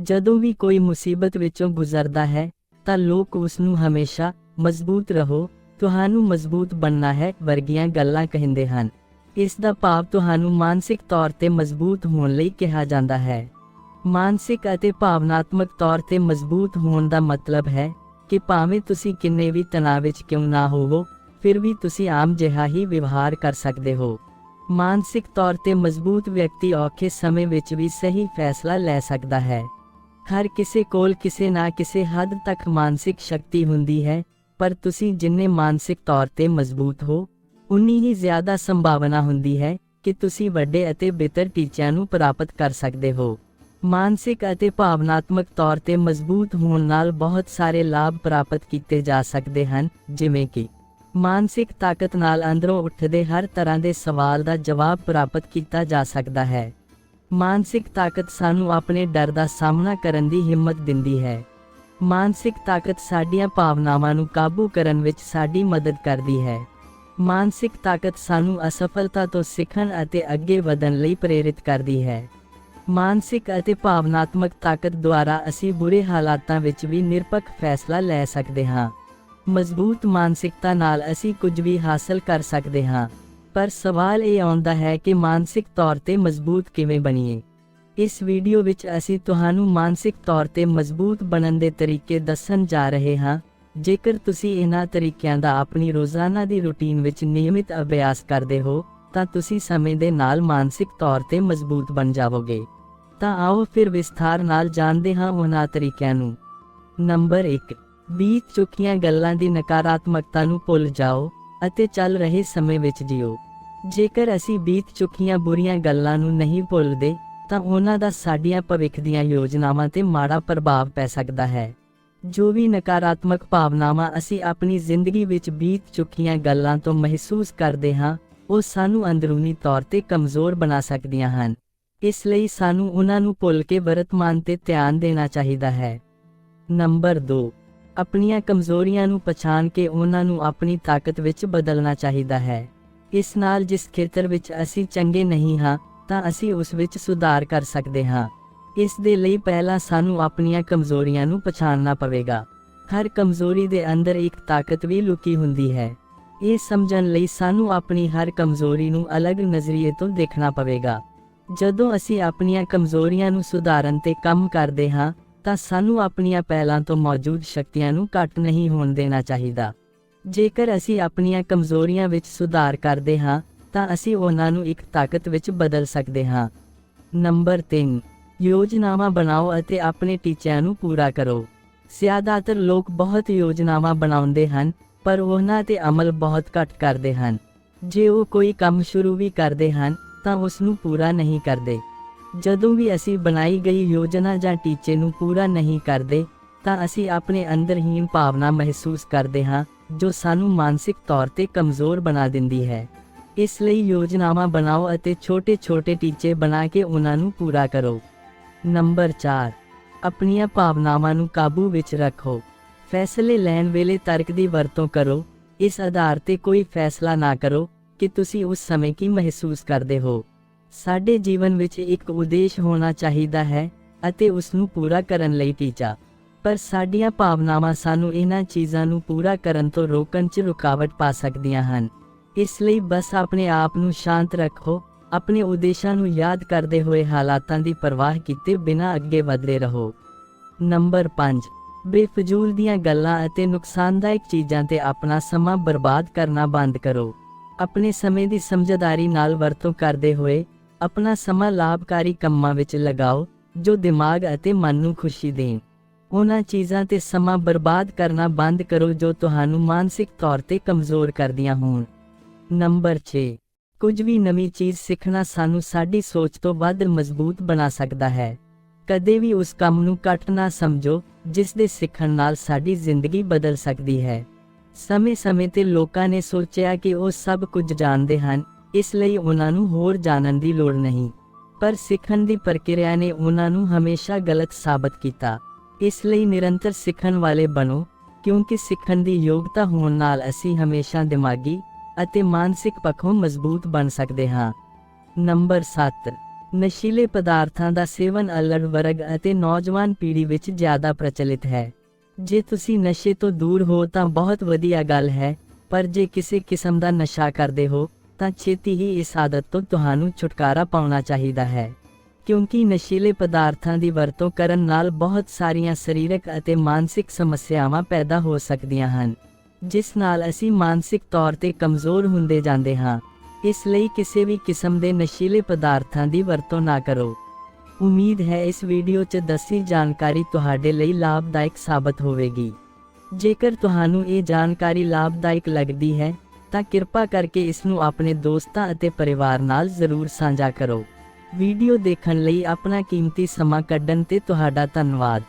ਜਦੋਂ ਵੀ ਕੋਈ ਮੁਸੀਬਤ ਵਿੱਚੋਂ ਗੁਜ਼ਰਦਾ ਹੈ, ਤਾਂ ਲੋਕ ਉਸ ਨੂੰ ਹਮੇਸ਼ਾ ਮਜ਼ਬੂਤ ਰਹੋ, ਤੁਹਾਨੂੰ ਮਜ਼ਬੂਤ ਬਣਨਾ ਹੈ ਵਰਗੀਆਂ ਗੱਲਾਂ ਕਹਿੰਦੇ ਹਨ। ਇਸ ਦਾ ਭਾਵ ਤੁਹਾਨੂੰ ਮਾਨਸਿਕ ਤੌਰ ਤੇ ਮਜ਼ਬੂਤ ਹੋਣ ਲਈ ਕਿਹਾ ਜਾਂਦਾ ਹੈ। ਮਾਨਸਿਕ ਅਤੇ ਭਾਵਨਾਤਮਕ ਤੌਰ ਤੇ ਮਜ਼ਬੂਤ ਹੋਣ ਦਾ ਮਤਲਬ ਹੈ ਕਿ ਭਾਵੇਂ ਤੁਸੀਂ ਕਿੰਨੇ ਵੀ ਤਣਾਅ ਵਿੱਚ ਕਿਉਂ ਨਾ ਹੋਵੋ, ਫਿਰ ਵੀ ਤੁਸੀਂ ਆਮ ਜਿਹਾ ਹੀ ਵਿਵਹਾਰ ਕਰ ਸਕਦੇ ਹੋ। ਮਾਨਸਿਕ ਤੌਰ ਤੇ ਮਜ਼ਬੂਤ ਵਿਅਕਤੀ ਔਖੇ ਸਮੇਂ ਵਿੱਚ ਵੀ ਸਹੀ ਫੈਸਲਾ ਲੈ ਸਕਦਾ ਹੈ। ਹਰ ਕਿਸੇ ਕੋਲ ਕਿਸੇ ਨਾ ਕਿਸੇ ਹੱਦ ਤੱਕ ਮਾਨਸਿਕ ਸ਼ਕਤੀ ਹੁੰਦੀ ਹੈ, ਪਰ ਤੁਸੀਂ ਜਿੰਨੇ ਮਾਨਸਿਕ ਤੌਰ ਤੇ ਮਜ਼ਬੂਤ ਹੋ, ਉਨੀ ਹੀ ਜ਼ਿਆਦਾ ਸੰਭਾਵਨਾ ਹੁੰਦੀ ਹੈ ਕਿ ਤੁਸੀਂ ਵੱਡੇ ਅਤੇ ਬਿਹਤਰ ਟੀਚਿਆਂ ਨੂੰ ਪ੍ਰਾਪਤ ਕਰ ਸਕਦੇ ਹੋ। ਮਾਨਸਿਕ ਅਤੇ ਭਾਵਨਾਤਮਕ ਤੌਰ ਤੇ ਮਜ਼ਬੂਤ ਹੋਣ ਨਾਲ ਬਹੁਤ ਸਾਰੇ ਲਾਭ ਪ੍ਰਾਪਤ ਕੀਤੇ ਜਾ ਸਕਦੇ ਹਨ, ਜਿਵੇਂ ਕਿ ਮਾਨਸਿਕ ਤਾਕਤ ਨਾਲ ਅੰਦਰੋਂ ਉੱਠਦੇ ਹਰ ਤਰ੍ਹਾਂ ਦੇ ਸਵਾਲ ਦਾ ਜਵਾਬ ਪ੍ਰਾਪਤ ਕੀਤਾ ਜਾ ਸਕਦਾ ਹੈ। ਮਾਨਸਿਕ ਤਾਕਤ ਸਾਨੂੰ ਆਪਣੇ ਡਰ ਦਾ ਸਾਹਮਣਾ ਕਰਨ ਦੀ ਹਿੰਮਤ ਦਿੰਦੀ ਹੈ। ਮਾਨਸਿਕ ਤਾਕਤ ਸਾਡੀਆਂ ਭਾਵਨਾਵਾਂ ਨੂੰ ਕਾਬੂ ਕਰਨ ਵਿੱਚ ਸਾਡੀ ਮਦਦ ਕਰਦੀ ਹੈ। ਮਾਨਸਿਕ ਤਾਕਤ ਸਾਨੂੰ ਅਸਫਲਤਾ ਤੋਂ ਸਿੱਖਣ ਅਤੇ ਅੱਗੇ ਵਧਣ ਲਈ ਪ੍ਰੇਰਿਤ ਕਰਦੀ ਹੈ। ਮਾਨਸਿਕ ਅਤੇ ਭਾਵਨਾਤਮਕ ਤਾਕਤ ਦੁਆਰਾ ਅਸੀਂ ਬੁਰੇ ਹਾਲਾਤਾਂ ਵਿੱਚ ਵੀ ਨਿਰਪੱਖ ਫੈਸਲਾ ਲੈ ਸਕਦੇ ਹਾਂ। ਮਜ਼ਬੂਤ ਮਾਨਸਿਕਤਾ ਨਾਲ ਅਸੀਂ ਕੁਝ ਵੀ ਹਾਸਲ ਕਰ ਸਕਦੇ ਹਾਂ। ਪਰ ਸਵਾਲ ਇਹ ਆਉਂਦਾ ਹੈ ਕਿ ਮਾਨਸਿਕ ਤੌਰ ਤੇ ਮਜ਼ਬੂਤ ਕਿਵੇਂ ਬਣੀਏ। ਇਸ ਵੀਡੀਓ ਵਿੱਚ ਅਸੀਂ ਤੁਹਾਨੂੰ ਮਾਨਸਿਕ ਤੌਰ ਤੇ ਮਜ਼ਬੂਤ ਬਣਨ ਦੇ ਤਰੀਕੇ ਦੱਸਣ ਜਾ ਰਹੇ ਹਾਂ। ਜੇਕਰ ਤੁਸੀਂ ਇਹਨਾਂ ਤਰੀਕਿਆਂ ਦਾ ਆਪਣੀ ਰੋਜ਼ਾਨਾ ਦੀ ਰੁਟੀਨ ਵਿੱਚ ਨਿਯਮਿਤ ਅਭਿਆਸ ਕਰਦੇ ਹੋ, ਤਾਂ ਤੁਸੀਂ ਸਮੇਂ ਦੇ ਨਾਲ ਮਾਨਸਿਕ ਤੌਰ ਤੇ ਮਜ਼ਬੂਤ ਬਣ ਜਾਵੋਗੇ। ਤਾਂ ਆਓ ਫਿਰ ਵਿਸਥਾਰ ਨਾਲ ਜਾਣਦੇ ਹਾਂ ਉਹਨਾਂ ਤਰੀਕਿਆਂ ਨੂੰ। ਨੰਬਰ 1 ਬੀਤ ਚੁੱਕੀਆਂ ਗੱਲਾਂ ਦੀ ਨਕਾਰਾਤਮਕਤਾ ਨੂੰ ਭੁੱਲ ਜਾਓ ਅਤੇ ਚੱਲ ਰਹੇ ਸਮੇਂ ਵਿੱਚ ਜਿਓ। ਜੇਕਰ ਅਸੀਂ ਬੀਤ ਚੁੱਕੀਆਂ ਬੁਰੀਆਂ ਗੱਲਾਂ ਨੂੰ ਨਹੀਂ ਭੁੱਲਦੇ, ਤਾਂ ਉਹਨਾਂ ਦਾ ਸਾਡੀਆਂ ਭਵਿੱਖ ਦੀਆਂ ਯੋਜਨਾਵਾਂ ਤੇ ਮਾੜਾ ਪ੍ਰਭਾਵ ਪੈ ਸਕਦਾ ਹੈ। ਜੋ ਵੀ ਨਕਾਰਾਤਮਕ ਭਾਵਨਾਵਾਂ ਅਸੀਂ ਆਪਣੀ ਜ਼ਿੰਦਗੀ ਵਿੱਚ ਬੀਤ ਚੁੱਕੀਆਂ ਗੱਲਾਂ ਤੋਂ ਮਹਿਸੂਸ ਕਰਦੇ ਹਾਂ, ਉਹ ਸਾਨੂੰ ਅੰਦਰੂਨੀ ਤੌਰ ਤੇ ਕਮਜ਼ੋਰ ਬਣਾ ਸਕਦੀਆਂ ਹਨ। ਇਸ ਲਈ ਸਾਨੂੰ ਉਹਨਾਂ ਨੂੰ ਭੁੱਲ ਕੇ ਵਰਤਮਾਨ ਤੇ ਧਿਆਨ ਦੇਣਾ ਚਾਹੀਦਾ ਹੈ। ਨੰਬਰ 2 ਆਪਣੀਆਂ ਕਮਜ਼ੋਰੀਆਂ ਨੂੰ ਪਛਾਣ ਕੇ ਉਹਨਾਂ ਨੂੰ ਆਪਣੀ ਤਾਕਤ ਵਿੱਚ ਬਦਲਣਾ ਚਾਹੀਦਾ ਹੈ। ਇਸ ਨਾਲ ਜਿਸ ਖੇਤਰ ਵਿੱਚ ਅਸੀਂ ਚੰਗੇ ਨਹੀਂ ਹਾਂ, ਤਾਂ ਅਸੀਂ ਉਸ ਵਿੱਚ ਸੁਧਾਰ ਕਰ ਸਕਦੇ ਹਾਂ। ਇਸ ਦੇ ਲਈ ਪਹਿਲਾਂ ਸਾਨੂੰ ਆਪਣੀਆਂ ਕਮਜ਼ੋਰੀਆਂ ਨੂੰ ਪਛਾਣਨਾ ਪਵੇਗਾ। ਹਰ ਕਮਜ਼ੋਰੀ ਦੇ ਅੰਦਰ ਇੱਕ ਤਾਕਤ ਵੀ ਲੁਕੀ ਹੁੰਦੀ ਹੈ। ਇਹ ਸਮਝਣ ਲਈ ਸਾਨੂੰ ਆਪਣੀ ਹਰ ਕਮਜ਼ੋਰੀ ਨੂੰ ਅਲੱਗ ਨਜ਼ਰੀਏ ਤੋਂ ਦੇਖਣਾ ਪਵੇਗਾ। ਜਦੋਂ ਅਸੀਂ ਆਪਣੀਆਂ ਕਮਜ਼ੋਰੀਆਂ ਨੂੰ ਸੁਧਾਰਨ ਤੇ ਕੰਮ ਕਰਦੇ ਹਾਂ, ਤਾਂ ਸਾਨੂੰ ਆਪਣੀਆਂ ਪਹਿਲਾਂ ਤੋਂ ਮੌਜੂਦ ਸ਼ਕਤੀਆਂ ਨੂੰ ਘੱਟ ਨਹੀਂ ਹੋਣ ਦੇਣਾ ਚਾਹੀਦਾ। ਜੇਕਰ ਅਸੀਂ ਆਪਣੀਆਂ ਕਮਜ਼ੋਰੀਆਂ ਵਿੱਚ ਸੁਧਾਰ ਕਰਦੇ ਹਾਂ, ਤਾਂ ਅਸੀਂ ਉਹਨਾਂ ਨੂੰ ਇੱਕ ਤਾਕਤ ਵਿੱਚ ਬਦਲ ਸਕਦੇ ਹਾਂ। ਨੰਬਰ 3 ਯੋਜਨਾਵਾਂ ਬਣਾਓ ਅਤੇ ਆਪਣੇ ਟੀਚਿਆਂ ਨੂੰ ਪੂਰਾ ਕਰੋ। ਜ਼ਿਆਦਾਤਰ ਲੋਕ ਬਹੁਤ ਯੋਜਨਾਵਾਂ ਬਣਾਉਂਦੇ ਹਨ, ਪਰ ਉਹਨਾਂ ਤੇ ਅਮਲ ਬਹੁਤ ਘੱਟ ਕਰਦੇ ਹਨ। ਜੇ ਉਹ ਕੋਈ ਕੰਮ ਸ਼ੁਰੂ ਵੀ ਕਰਦੇ ਹਨ, ਤਾਂ ਉਸ ਨੂੰ ਪੂਰਾ ਨਹੀਂ ਕਰਦੇ। ਜਦੋਂ ਵੀ ਅਸੀਂ ਬਣਾਈ ਗਈ ਯੋਜਨਾ ਜਾਂ ਟੀਚੇ ਨੂੰ ਪੂਰਾ ਨਹੀਂ ਕਰਦੇ, ਤਾਂ ਅਸੀਂ ਆਪਣੇ ਅੰਦਰ ਹੀਨ ਭਾਵਨਾ ਮਹਿਸੂਸ ਕਰਦੇ ਹਾਂ ਜੋ ਸਾਨੂੰ ਮਾਨਸਿਕ ਤੌਰ ਤੇ ਕਮਜ਼ੋਰ ਬਣਾ ਦਿੰਦੀ ਹੈ। ਇਸ ਲਈ ਯੋਜਨਾਵਾਂ ਬਣਾਓ ਅਤੇ ਛੋਟੇ-ਛੋਟੇ ਟੀਚੇ ਬਣਾ ਕੇ ਉਹਨਾਂ ਨੂੰ ਪੂਰਾ ਕਰੋ। ਨੰਬਰ 4 ਆਪਣੀਆਂ ਭਾਵਨਾਵਾਂ ਨੂੰ ਕਾਬੂ ਵਿੱਚ ਰੱਖੋ। ਫੈਸਲੇ ਲੈਣ ਵੇਲੇ ਤਰਕ ਦੀ ਵਰਤੋਂ ਕਰੋ। ਇਸ ਆਧਾਰ ਤੇ ਕੋਈ ਫੈਸਲਾ ਨਾ ਕਰੋ ਕਿ ਤੁਸੀਂ ਉਸ ਸਮੇਂ ਕੀ ਮਹਿਸੂਸ ਕਰਦੇ ਹੋ। ਸਾਡੇ ਜੀਵਨ ਵਿੱਚ ਇੱਕ ਉਦੇਸ਼ ਹੋਣਾ ਚਾਹੀਦਾ ਹੈ ਅਤੇ ਉਸ ਨੂੰ ਪੂਰਾ ਕਰਨ ਲਈ ਟੀਚਾ। ਪਰ ਸਾਡੀਆਂ ਭਾਵਨਾਵਾਂ ਸਾਨੂੰ ਇਹਨਾਂ ਚੀਜ਼ਾਂ ਨੂੰ ਪੂਰਾ ਕਰਨ ਤੋਂ ਰੋਕਣ 'ਚ ਰੁਕਾਵਟ ਪਾ ਸਕਦੀਆਂ ਹਨ। ਇਸ ਲਈ ਬਸ ਆਪਣੇ ਆਪ ਨੂੰ ਸ਼ਾਂਤ ਰੱਖੋ, ਆਪਣੇ ਉਦੇਸ਼ਾਂ ਨੂੰ ਯਾਦ ਕਰਦੇ ਹੋਏ ਹਾਲਾਤਾਂ ਦੀ ਪਰਵਾਹ ਕੀਤੇ ਬਿਨਾਂ ਅੱਗੇ ਵਧਦੇ ਰਹੋ। ਨੰਬਰ 5 ਬੇਫਜ਼ੂਲ ਦੀਆਂ ਗੱਲਾਂ ਅਤੇ ਨੁਕਸਾਨਦਾਇਕ ਚੀਜ਼ਾਂ ਤੇ ਆਪਣਾ ਸਮਾਂ ਬਰਬਾਦ ਕਰਨਾ ਬੰਦ ਕਰੋ। ਆਪਣੇ ਸਮੇਂ ਦੀ ਸਮਝਦਾਰੀ ਨਾਲ ਵਰਤੋਂ ਕਰਦੇ ਹੋਏ, ਆਪਣਾ ਸਮਾਂ ਲਾਭਕਾਰੀ ਕੰਮਾਂ ਵਿੱਚ ਲਗਾਓ, ਜੋ ਦਿਮਾਗ ਅਤੇ ਮਨ ਨੂੰ ਖੁਸ਼ੀ ਦੇਣ। ਉਹਨਾਂ ਚੀਜ਼ਾਂ ਤੇ ਸਮਾਂ ਬਰਬਾਦ ਕਰਨਾ ਬੰਦ ਕਰੋ ਜੋ ਤੁਹਾਨੂੰ ਮਾਨਸਿਕ ਤੌਰ ਤੇ ਕਮਜ਼ੋਰ ਕਰਦੀਆਂ ਹੋਣ। ਨੰਬਰ 6 ਕੁਝ ਵੀ ਨਵੀਂ ਚੀਜ਼ ਸਿੱਖਣਾ ਸਾਨੂੰ ਸਾਡੀ ਸੋਚ ਤੋਂ ਵੱਧ ਮਜ਼ਬੂਤ ਬਣਾ ਸਕਦਾ ਹੈ। ਕਦੇ ਵੀ ਉਸ ਕੰਮ ਨੂੰ ਘੱਟ ਨਾ ਸਮਝੋ, ਜਿਸ ਦੇ ਸਿੱਖਣ ਨਾਲ ਸਾਡੀ ਜ਼ਿੰਦਗੀ ਬਦਲ ਸਕਦੀ ਹੈ। ਸਮੇਂ-ਸਮੇਂ ਤੇ ਲੋਕਾਂ ਨੇ ਸੋਚਿਆ ਕਿ ਉਹ ਸਭ ਕੁਝ ਜਾਣਦੇ ਹਨ, ਇਸ ਲਈ ਉਹਨਾਂ ਨੂੰ ਹੋਰ ਜਾਣਨ ਦੀ ਲੋੜ ਨਹੀਂ। ਪਰ ਸਿੱਖਣ ਦੀ ਪ੍ਰਕਿਰਿਆ ਨੇ ਉਹਨਾਂ ਨੂੰ ਹਮੇਸ਼ਾ ਗਲਤ ਸਾਬਤ ਕੀਤਾ। ਇਸ ਲਈ ਨਿਰੰਤਰ ਸਿੱਖਣ ਵਾਲੇ ਬਣੋ, ਕਿਉਂਕਿ ਸਿੱਖਣ ਦੀ ਯੋਗਤਾ ਹੋਣ ਨਾਲ ਅਸੀਂ ਹਮੇਸ਼ਾ ਦਿਮਾਗੀ ਅਤੇ ਮਾਨਸਿਕ ਪੱਖੋਂ ਮਜ਼ਬੂਤ ਬਣ ਸਕਦੇ ਹਾਂ। ਨੰਬਰ 7 ਨਸ਼ੀਲੇ ਪਦਾਰਥਾਂ ਦਾ ਸੇਵਨ ਅਲੜ ਵਰਗ ਅਤੇ ਨੌਜਵਾਨ ਪੀੜ੍ਹੀ ਵਿੱਚ ਜ਼ਿਆਦਾ ਪ੍ਰਚਲਿਤ ਹੈ। ਜੇ ਤੁਸੀਂ ਨਸ਼ੇ ਤੋਂ ਦੂਰ ਹੋ ਤਾਂ ਬਹੁਤ ਵਧੀਆ ਗੱਲ ਹੈ, ਪਰ ਜੇ ਕਿਸੇ ਕਿਸਮ ਦਾ ਨਸ਼ਾ ਕਰਦੇ ਹੋ, ਤਾਂ ਛੇਤੀ ਹੀ ਇਸ ਆਦਤ ਤੋਂ ਤੁਹਾਨੂੰ ਛੁਟਕਾਰਾ ਪਾਉਣਾ ਚਾਹੀਦਾ ਹੈ। ਕਿਉਂਕਿ ਨਸ਼ੀਲੇ ਪਦਾਰਥਾਂ ਦੀ ਵਰਤੋਂ ਕਰਨ ਨਾਲ ਬਹੁਤ ਸਾਰੀਆਂ ਸਰੀਰਕ ਅਤੇ ਮਾਨਸਿਕ ਸਮੱਸਿਆਵਾਂ ਪੈਦਾ ਹੋ ਸਕਦੀਆਂ ਹਨ, ਜਿਸ ਨਾਲ ਅਸੀਂ ਮਾਨਸਿਕ ਤੌਰ ਤੇ ਕਮਜ਼ੋਰ ਹੁੰਦੇ ਜਾਂਦੇ ਹਾਂ। ਇਸ ਲਈ ਕਿਸੇ ਵੀ ਕਿਸਮ ਦੇ ਨਸ਼ੀਲੇ ਪਦਾਰਥਾਂ ਦੀ ਵਰਤੋਂ ਨਾ ਕਰੋ। ਉਮੀਦ ਹੈ ਇਸ ਵੀਡੀਓ 'ਚ ਦੱਸੀ ਜਾਣਕਾਰੀ ਤੁਹਾਡੇ ਲਈ ਲਾਭਦਾਇਕ ਸਾਬਤ ਹੋਵੇਗੀ। ਜੇਕਰ ਤੁਹਾਨੂੰ ਇਹ ਜਾਣਕਾਰੀ ਲਾਭਦਾਇਕ ਲੱਗਦੀ ਹੈ, ਤਾਂ ਕਿਰਪਾ ਕਰਕੇ ਇਸ ਨੂੰ ਆਪਣੇ ਦੋਸਤਾਂ ਅਤੇ ਪਰਿਵਾਰ ਨਾਲ ਜ਼ਰੂਰ ਸਾਂਝਾ ਕਰੋ। ਵੀਡੀਓ ਦੇਖਣ ਲਈ ਆਪਣਾ ਕੀਮਤੀ ਸਮਾਂ ਕੱਢਣ ਤੇ ਤੁਹਾਡਾ ਧੰਨਵਾਦ।